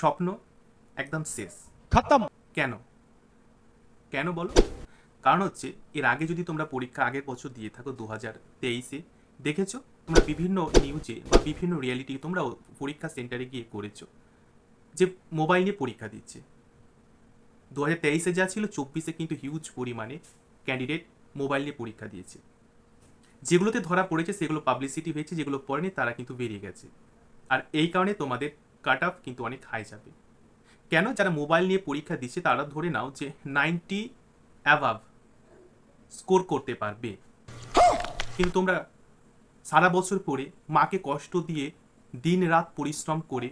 স্বপ্ন একদম শেষ। খতম। কেন? কেন বলো? কারণ হচ্ছে এর আগে যদি তোমরা পরীক্ষা আগের বছর দিয়ে থাকো দু হাজার তেইশে দেখেছ? তোমরা বিভিন্ন নিউজে বা বিভিন্ন রিয়ালিটি তোমরা পরীক্ষা সেন্টারে গিয়ে করেছ যে মোবাইল নিয়ে পরীক্ষা দিচ্ছে। দু হাজার তেইশে যা ছিল চব্বিশে কিন্তু হিউজ পরিমাণে ক্যান্ডিডেট মোবাইল নিয়ে পরীক্ষা দিয়েছে। যেগুলোতে ধরা পড়েছে সেগুলো পাবলিসিটি হয়েছে যেগুলো পড়েনি তারা কিন্তু বেরিয়ে গেছে। আর এই কারণে তোমাদের কাট অফ কিন্তু অনেক হাই যাবে। কেন? যারা মোবাইল নিয়ে পরীক্ষা দিচ্ছে তারা ধরে নাও যে নাইনটি অ্যাভাব স্কোর করতে পারবে। কিন্তু তোমরা সারা বছর পরে মাকে কষ্ট দিয়ে দিন রাত পরিশ্রম করে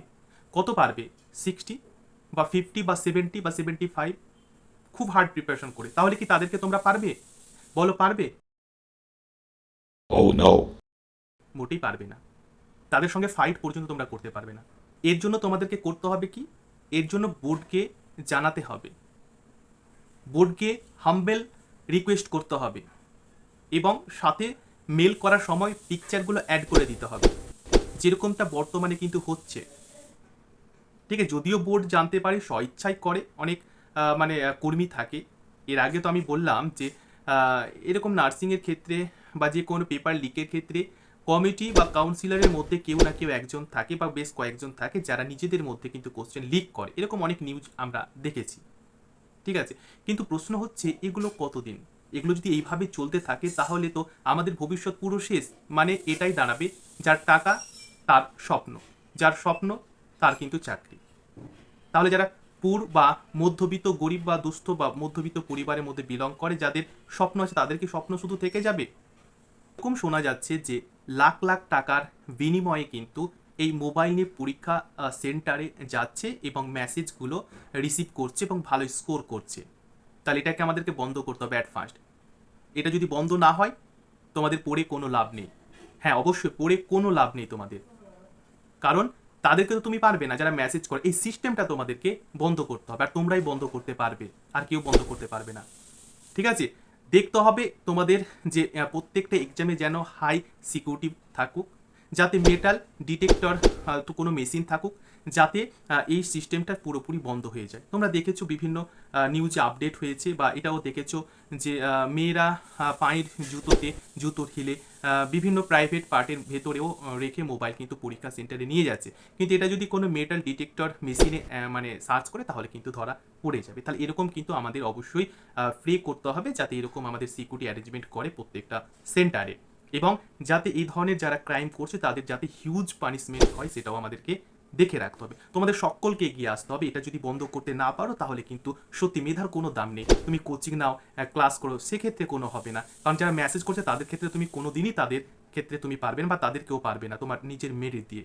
কত পারবে? সিক্সটি বা ফিফটি বা সেভেন্টি বা সেভেন্টি ফাইভ খুব হার্ড প্রিপারেশন করে। তাহলে কি তাদেরকে তোমরা পারবে? বলো পারবে? Oh মোটেই পারবে না। তাদের সঙ্গে ফাইট পর্যন্ত তোমরা করতে পারবে না। এর জন্য তোমাদেরকে করতে হবে কি? এর জন্য বোর্ডকে জানাতে হবে। বোর্ডকে হাম্বেল রিকোয়েস্ট করতে হবে এবং সাথে মেল করার সময় পিকচারগুলো অ্যাড করে দিতে হবে। যেরকমটা বর্তমানে কিন্তু হচ্ছে। ঠিক আছে, যদিও বোর্ড জানতে পারে স্বইচ্ছাই করে, অনেক মানে কর্মী থাকে। এর আগে তো আমি বললাম যে এরকম নার্সিংয়ের ক্ষেত্রে বা যে কোনো পেপার লিকের ক্ষেত্রে কমিটি বা কাউন্সিলরের মধ্যে কেউ না কেউ একজন থাকে বা বেশ কয়েকজন থাকে যারা নিজেদের মধ্যে কিন্তু কোশ্চেন লিক করে। এরকম অনেক নিউজ আমরা দেখেছি। ঠিক আছে? কিন্তু প্রশ্ন হচ্ছে, এগুলো কতদিন? এগুলো যদি এইভাবে চলতে থাকে, তাহলে তো আমাদের ভবিষ্যৎ পুরো শেষ। মানে এটাই দাঁড়াবে, যার টাকা, তার স্বপ্ন। যার স্বপ্ন, তার কিন্তু চাকরি। তাহলে যারা পুর বা মধ্যবিত্ত, গরিব বা দুস্থ বা মধ্যবিত্ত পরিবারের মধ্যে বিলং করে, যাদের স্বপ্ন আছে, তাদের কি স্বপ্ন শুধু থেকে যাবে? এরকম শোনা যাচ্ছে যে লাখ লাখ টাকার বিনিময়ে কিন্তু এই মোবাইল নিয়ে পরীক্ষা সেন্টারে যাচ্ছে এবং মেসেজগুলো রিসিভ করছে এবং ভালো স্কোর করছে। তাহলে এটাকে আমাদেরকে বন্ধ করতে হবে অ্যাট ফার্স্ট এটা যদি বন্ধ না হয়, তোমাদের পড়ে কোনো লাভ নেই। হ্যাঁ অবশ্যই পড়ে কোনো লাভ নেই তোমাদের। কারণ তাদেরকে তো তুমি পারবে না, যারা মেসেজ করে। এই সিস্টেমটা তোমাদেরকে বন্ধ করতে হবে, আর তোমরাই বন্ধ করতে পারবে, আর কেউ বন্ধ করতে পারবে না। ঠিক আছে? দেখতে হবে তোমাদের যে প্রত্যেকটা এক্সামে যেন হাই সিকিউরিটি থাকুক। যাতে মেটাল ডিটেক্টর তো কোনো মেশিন থাকুক, যাতে এই সিস্টেমটা পুরোপুরি বন্ধ হয়ে যায়। তোমরা দেখেছ বিভিন্ন নিউজে আপডেট হয়েছে বা এটাও দেখেছ যে মেয়েরা পায়ের জুতোতে জুতোর হিলে বিভিন্ন প্রাইভেট পার্টের ভেতরেও রেখে মোবাইল কিন্তু পরীক্ষা সেন্টারে নিয়ে যাচ্ছে। কিন্তু এটা যদি কোনো মেটাল ডিটেক্টর মেশিনে মানে সার্চ করে, তাহলে কিন্তু ধরা পড়ে যাবে। তাহলে এরকম কিন্তু আমাদের অবশ্যই ফ্রি করতে হবে যাতে এরকম আমাদের সিকিউরিটি অ্যারেঞ্জমেন্ট করে প্রত্যেকটা সেন্টারে এবং যাতে এই ধরনের যারা ক্রাইম করছে, তাদের যাতে হিউজ পানিশমেন্ট হয়, সেটাও আমাদেরকে দেখে রাখতে হবে। তোমাদের সকলকে এগিয়ে আসতে হবে। এটা যদি বন্ধ করতে না পারো, তাহলে কিন্তু সত্যি মেধার কোনো দাম নেই। তুমি কোচিং নাও ক্লাস করো, সেক্ষেত্রে কোনো হবে না। কারণ যারা মেসেজ করছে, তাদের ক্ষেত্রে তুমি কোনো দিনই তাদের ক্ষেত্রে তুমি পারবে না বা তাদেরকেও পারবে না তোমার নিজের মেরিট দিয়ে।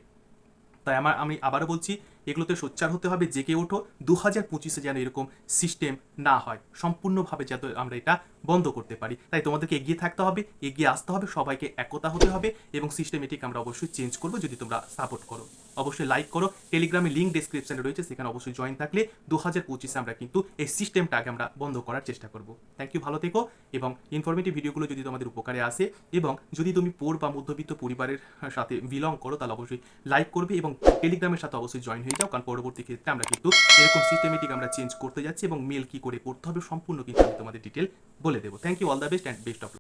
তাই আমার, আমি আবারও বলছি এগুলোতে সোচ্চার হতে হবে, জেগে ওঠো। দু হাজার পঁচিশে যেন এরকম সিস্টেম না হয়। সম্পূর্ণভাবে যাতে আমরা এটা বন্ধ করতে পারি। তাই তোমাদেরকে এগিয়ে থাকতে হবে, এগিয়ে আসতে হবে, সবাইকে একতা হতে হবে এবং সিস্টেমেটিক আমরা অবশ্যই চেঞ্জ করব যদি তোমরা সাপোর্ট করো। অবশ্যই লাইক করো। টেলিগ্রামে লিঙ্ক ডিসক্রিপশনে রয়েছে, সেখানে অবশ্যই জয়েন থাকলে দু হাজার পঁচিশে আমরা কিন্তু এই সিস্টেমটাকে আমরা বন্ধ করার চেষ্টা করব। থ্যাংক ইউ ভালো থেকো এবং ইনফরমেটিভ ভিডিওগুলো যদি তোমাদের উপকারে আসে এবং যদি তুমি পোর বা মধ্যবিত্ত পরিবারের সাথে বিলং করো, তাহলে অবশ্যই লাইক করবে এবং টেলিগ্রামের সাথে অবশ্যই জয়েন হয়ে যাও, কারণ পরবর্তী ক্ষেত্রে আমরা কিন্তু এরকম সিস্টেমেটিক আমরা চেঞ্জ করতে যাচ্ছি এবং মেল কী করে করতে হবে, সম্পূর্ণ কিন্তু আমি তোমাদের ডিটেল বলে দেবো। Thank you all the best and best of